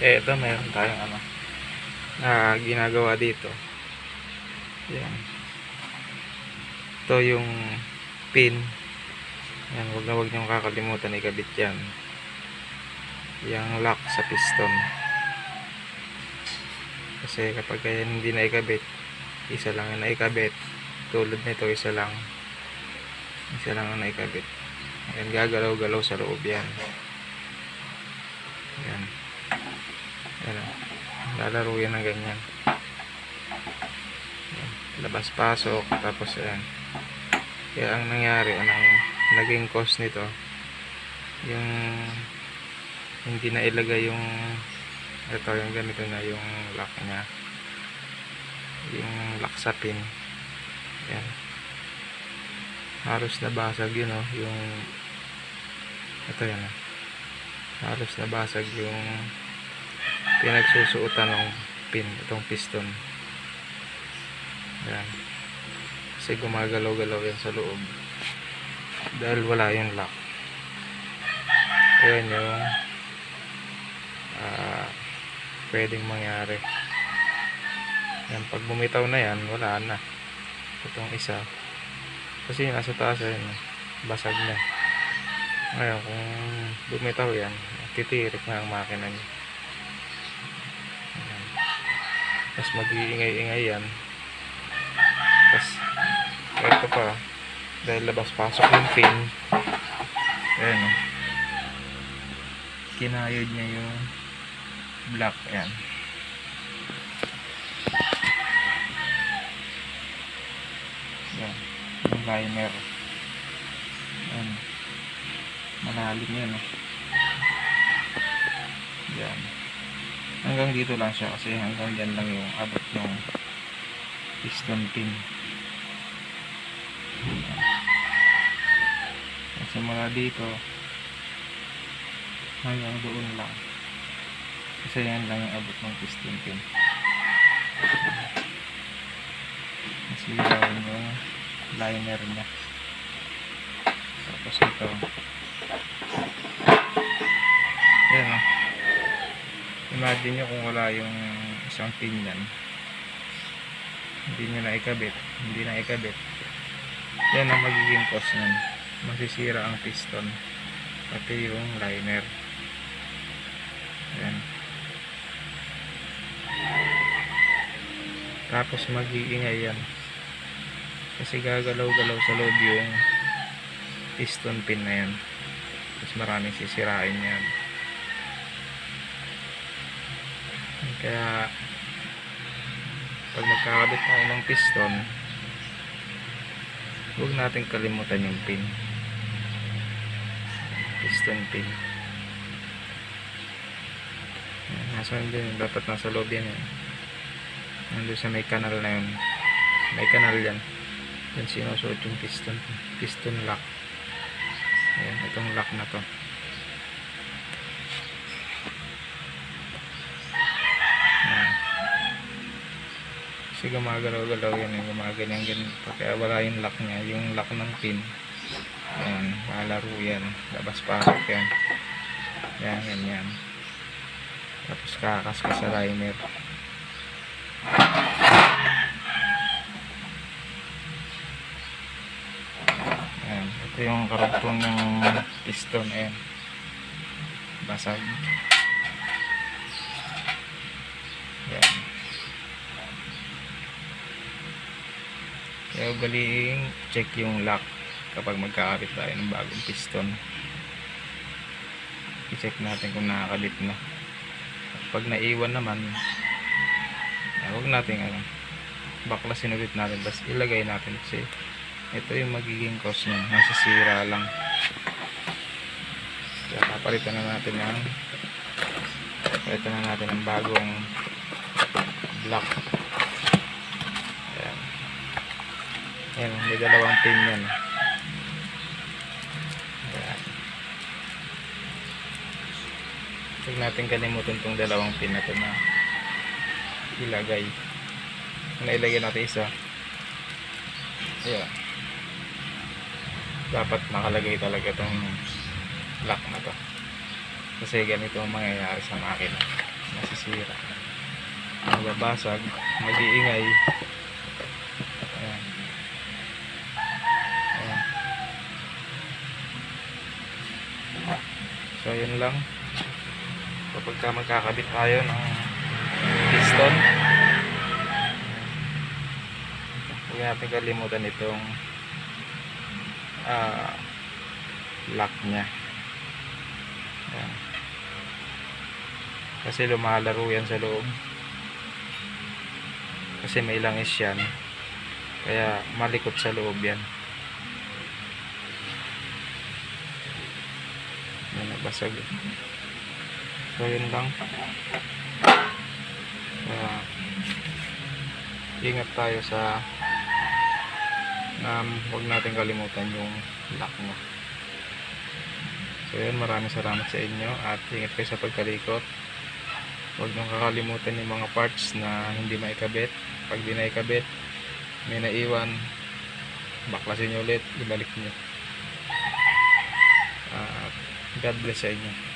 Eh, ito meron tayong ano na ginagawa dito. Yan. Ito yung pin. Yan, wag na wag niyong kakalimutan ikabit yan. Yung lock sa piston. Kasi kapag yan hindi na ikabit, isa lang yung naikabit. Tulad nito, isa lang. Isa lang ang naikabit. Yan, gagalaw-galaw sa loob yan. Yan. Yan. Lalaro yan ng ganyan. Yan. Labas-pasok. Tapos yan. Kaya ang nangyari, anong naging cause nito, yung hindi na ilagay yung ito yung ganito na yung lock niya yung lock sa pin yan halos nabasag yun oh yung ito yan oh. halos nabasag yung pinagsusuotan ng pin itong piston. Yan kasi gumagalaw-galaw yan sa loob. Dahil wala yung lock. Ayan yung ah pwedeng mangyari. Yan pag bumitaw na yan wala na. Itong isa. Kasi yung nasa taas ayun basag na. Ngayon kung bumitaw yan titirik na ang makina niya Ayan. Tapos mag-iingay-ingay yan. Tapos ito pa. Dahil labas-pasok yung pin ayan o kinayod niya yung black. Yan yan yung liner. Yan malalim yan oh. yan hanggang dito lang siya kasi hanggang dyan lang yung abot ng piston pin. Yan. At simula dito hanggang doon lang. Kasi yan lang yung abot ng piston pin. Nasira yung liner niya. Tapos ito imagine nyo kung wala yung isang pin yan hindi nyo na ikabit. Hindi na ikabit. Yan ang magiging cause nun. Masisira ang piston. Pati yung liner. Yan. Tapos mag-iingay yan. Kasi gagalaw-galaw sa loob yung piston pin na yan. Tapos maraming sisirain yan kaya pag magkakabit tayo ng piston huwag natin kalimutan yung pin. Piston pin. Nasa din. Dapat nasa loob yan eh. nandun sa may kanal na yun. May kanal yan yan sinusuot yung piston. Piston lock. Ayan itong lock na to kasi gumagalaw-galaw yan eh. Gumaganyan ganyan pa kaya wala yung lock niya. Yung lock ng pin. Ayan malaro yan. Labas pasok yan yan ganyan. Tapos kakas ka sa liner Ayan, ito yung karugtong ng piston ayan. Basag kaya ugaliing check yung lock kapag magkakabit tayo ng bagong piston. I-check natin kung nakakabit na. At pag naiwan naman ah, huwag natin ano baklasin ulit natin tapos ilagay natin kasi ito yung magiging cause niya. Masisira lang. Kaya papalitan na natin ng papalitan na natin ng bagong block ayan ayan may dalawang pin yan. Ayan. Huwag natin kalimutan tong dalawang pin na to na ilagay. Nailagay natin isa. Ayan. Dapat nakalagay talaga tong lock na to. Kasi ganito ang mangyayari sa makina. Masisira. Mababasag mag-iingay yun lang. Kapag ka magkakabit tayo ng piston. Huwag natin kalimutan itong ah lock nya Ayan. kasi lumalaro yan sa loob. Kasi may langis yan. Kaya malikot sa loob yan yan nabasag eh. so yun lang. Kaya ingat tayo sa um, huwag natin kalimutan yung lock mo. So yun maraming salamat sa inyo at ingat kayo sa pagkalikot. Huwag niyong kakalimutan yung mga parts na hindi maikabit. Pag di naikabit may naiwan baklasin nyo ulit ibalik nyo at God bless sa inyo